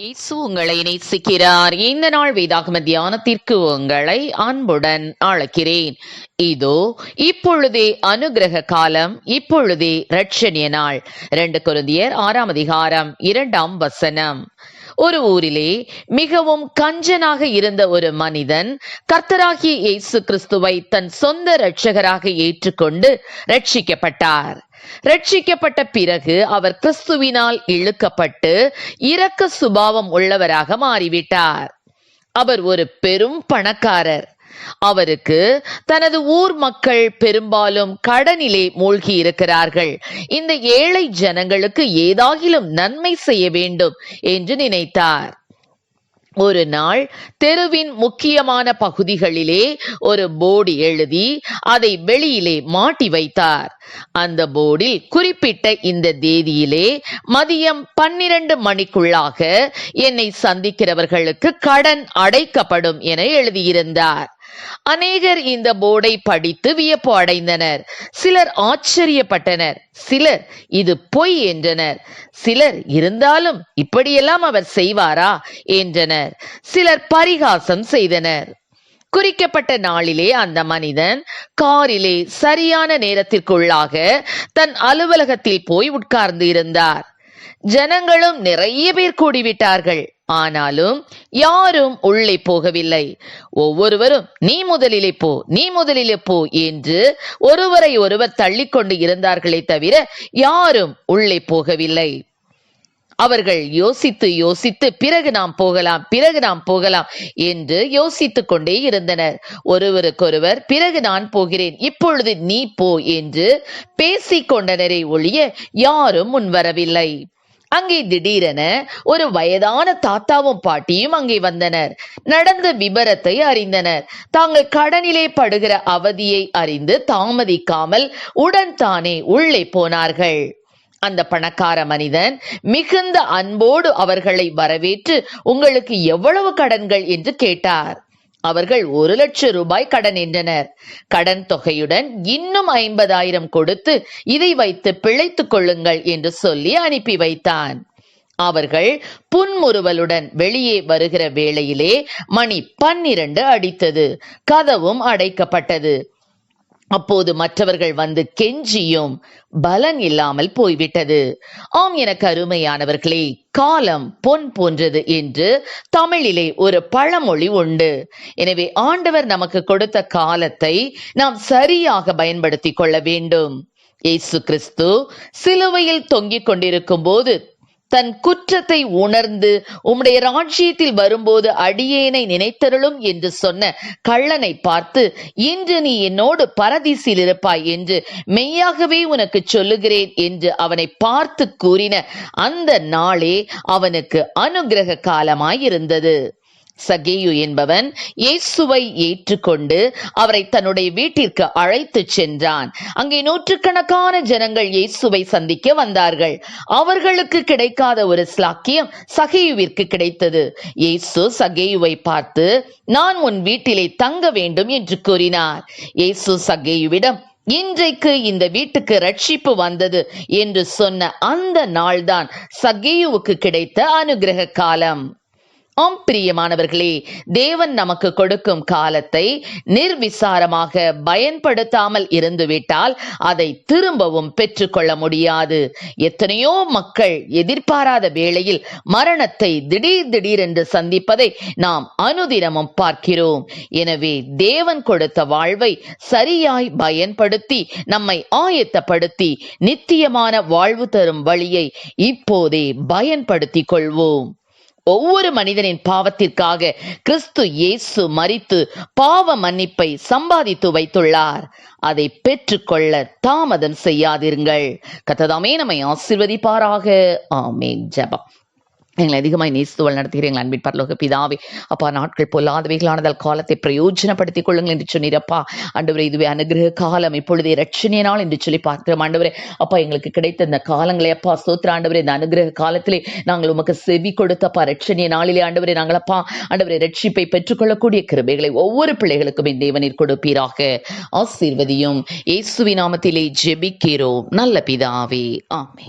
இயேசு உங்களை நேசிக்கிறார் இந்த நாள் வேதாகம தியானத்திற்கு உங்களை அன்புடன் அழைக்கிறேன். இதோ இப்பொழுதே அனுகிரக காலம் இப்பொழுதே ரட்சணிய நாள். இரண்டு குருந்தியர் ஆறாம் அதிகாரம் இரண்டாம் வசனம். ஒரு ஊரிலே மிகவும் கஞ்சனாக இருந்த ஒரு மனிதன் கர்த்தராகிய இயேசு கிறிஸ்துவை தன் சொந்த இரட்சகராக ஏற்றுக்கொண்டு ரட்சிக்கப்பட்டார் ரட்சிக்கப்பட்ட பிறகு அவர் கிறிஸ்துவினால் இழுக்கப்பட்டு இரக்க சுபாவம் உள்ளவராக மாறிவிட்டார். அவர் ஒரு பெரும் பணக்காரர். அவருக்கு தனது ஊர் மக்கள் பெரும்பாலும் கடனிலே மூழ்கி இருக்கிறார்கள். இந்த ஏழை ஜனங்களுக்கு ஏதாகிலும் நன்மை செய்ய வேண்டும் என்று நினைத்தார். ஒரு நாள் தெருவின் முக்கியமான பகுதிகளிலே ஒரு போர்டு எழுதி அதை வெளியிலே மாட்டி வைத்தார். அந்த போர்டில் குறிப்பிட்ட இந்த தேதியிலே மதியம் பன்னிரண்டு மணிக்குள்ளாக என்னை சந்திக்கிறவர்களுக்கு கடன் அடைக்கப்படும் என எழுதியிருந்தார். அநேகர் இந்த போர்டை படித்து வியப்பு அடைந்தனர். சிலர் ஆச்சரியப்பட்டனர். சிலர் இது பொய் என்றனர். சிலர் இருந்தாலும் இப்படியெல்லாம் அவர் செய்வாரா என்றனர். சிலர் பரிகாசம் செய்தனர். குறிக்கப்பட்ட நாளிலே அந்த மனிதன் காரிலே சரியான நேரத்திற்குள்ளாக தன் அலுவலகத்தில் போய் உட்கார்ந்து இருந்தார். ஜனங்களும் நிறைய பேர் கூடிவிட்டார்கள். ஆனாலும் யாரும் உள்ளே போகவில்லை. ஒவ்வொருவரும் நீ முதலிலே போ நீ முதலிலே போ என்று ஒருவரை ஒருவர் தள்ளிக்கொண்டு இருந்தார்களே தவிர யாரும் உள்ளே போகவில்லை. அவர்கள் யோசித்து யோசித்து பிறகு நாம் போகலாம் பிறகு நாம் போகலாம் என்று யோசித்துக் கொண்டே இருந்தனர். ஒருவருக்கொருவர் பிறகு நான் போகிறேன் இப்பொழுது நீ போ என்று பேசிக்கொண்டனரை ஒழிய யாரும் முன்வரவில்லை அங்கே திடீரென ஒரு வயதான தாத்தாவும் பாட்டியும் அங்கே வந்தனர். நடந்த விபரத்தை அறிந்தனர். தாங்கள் கடனிலே படுகிற அவதியை அறிந்து தாமதிக்காமல் உடன் தானே உள்ளே போனார்கள். அந்த பணக்கார மனிதன் மிகுந்த அன்போடு அவர்களை வரவேற்று உங்களுக்கு எவ்வளவு கடன்கள் என்று கேட்டார். அவர்கள் ஒரு லட்சம் ரூபாய் கடன் என்றனர். கடன் தொகையுடன் இன்னும் ஐம்பதாயிரம் கொடுத்து இதை வைத்து பிழைத்துக் கொள்ளுங்கள் என்று சொல்லி அனுப்பி வைத்தான். அவர்கள் புன்முறுவலுடன் வெளியே வருகிற வேளையிலே மணி பன்னிரண்டு அடித்தது. கதவும் அடைக்கப்பட்டது. அப்போது மற்றவர்கள் வந்து கெஞ்சியும் பலன் இல்லாமல் போய்விட்டது. ஆம் எனக்கு அருமையானவர்களே காலம் பொன் போன்றது என்று தமிழிலே ஒரு பழமொழி உண்டு. எனவே ஆண்டவர் நமக்கு கொடுத்த காலத்தை நாம் சரியாக பயன்படுத்திக் கொள்ள வேண்டும். இயேசு கிறிஸ்து சிலுவையில் தொங்கிக் கொண்டிருக்கும் போது தன் குற்றத்தை உணர்ந்து உம்முடைய ராஜ்யத்தில் வரும்போது அடியேனை நினைத்தருளும் என்று சொன்ன கள்ளனை பார்த்து இன்று நீ என்னோடு பரதீசில் இருப்பாய் என்று மெய்யாகவே உனக்கு சொல்லுகிறேன் என்று அவனை பார்த்து கூறின அந்த நாளே அவனுக்கு அனுகிரக காலமாயிருந்தது. சகேயு என்பவன் இயேசுவை ஏற்றுக்கொண்டு அவரை தன்னுடைய வீட்டிற்கு அழைத்து சென்றான். அங்கே நூற்றுக்கணக்கான ஜனங்கள் இயேசுவை சந்திக்க வந்தார்கள். அவர்களுக்கு கிடைக்காத ஒரு ஸ்லாக்கியம் சகேயுவிற்கு கிடைத்தது. இயேசு சகேயுவை பார்த்து நான் உன் வீட்டிலே தங்க வேண்டும் என்று கூறினார். இயேசு சகேயுவிடம் இன்றைக்கு இந்த வீட்டுக்கு ரட்சிப்பு வந்தது என்று சொன்ன அந்த நாள்தான் சகேயுவுக்கு கிடைத்த அனுகிரக காலம். ஆம் பிரியமானவர்களே தேவன் நமக்கு கொடுக்கும் காலத்தை நிர்விசாரமாக பயன்படுத்தாமல் இருந்துவிட்டால் அதை திரும்பவும் பெற்றுக்கொள்ள முடியாது. எத்தனையோ மக்கள் எதிர்பாராத வேளையில் மரணத்தை திடீர் திடீரென்று சந்திப்பதை நாம் அனுதினமும் பார்க்கிறோம். எனவே தேவன் கொடுத்த வாழ்வை சரியாய் பயன்படுத்தி நம்மை ஆயத்தப்படுத்தி நித்தியமான வாழ்வு தரும் வழியை இப்போதே பயன்படுத்திக் கொள்வோம். ஒவ்வொரு மனிதனின் பாவத்திற்காக கிறிஸ்து இயேசு மரித்து பாவ மன்னிப்பை சம்பாதித்து வைத்துள்ளார். அதை பெற்றுக்கொள்ள தாமதம் செய்யாதிருங்கள். கத்ததாமே நம்மை ஆசிர்வதிப்பாராக. ஆமே ஜபம். எங்களை அதிகமாய் நேசுவல் நடத்துகிற எங்கள் அன்பின் பரலோக பிதாவே. அப்பா நாட்கள் பொல்லாதவைகளானதால் காலத்தை பிரயோஜனப்படுத்திக் கொள்ளுங்கள் என்று சொன்னீர் அப்பா. ஆண்டவரே இதுவே அனுகிரக காலம். இப்பொழுதே ரட்சணிய நாள் என்று சொல்லி பார்க்கிறோம் ஆண்டவரே. அப்பா எங்களுக்கு கிடைத்த இந்த காலங்களை அப்பா. சோத்திர ஆண்டவரே இந்த அனுகிரக காலத்திலே நாங்கள் உமக்கு செவி கொடுத்தப்பா ரட்சணிய நாளிலே ஆண்டவரே நாங்களப்பா ஆண்டவரே ரட்சிப்பை பெற்றுக்கொள்ளக்கூடிய கிருபைகளை ஒவ்வொரு பிள்ளைகளுக்கும் என் தேவனில் கொடுப்பீராக. ஆசீர்வதியும். இயேசுவி நாமத்திலே ஜெபிக்கிறோம். நல்ல பிதாவே. ஆமே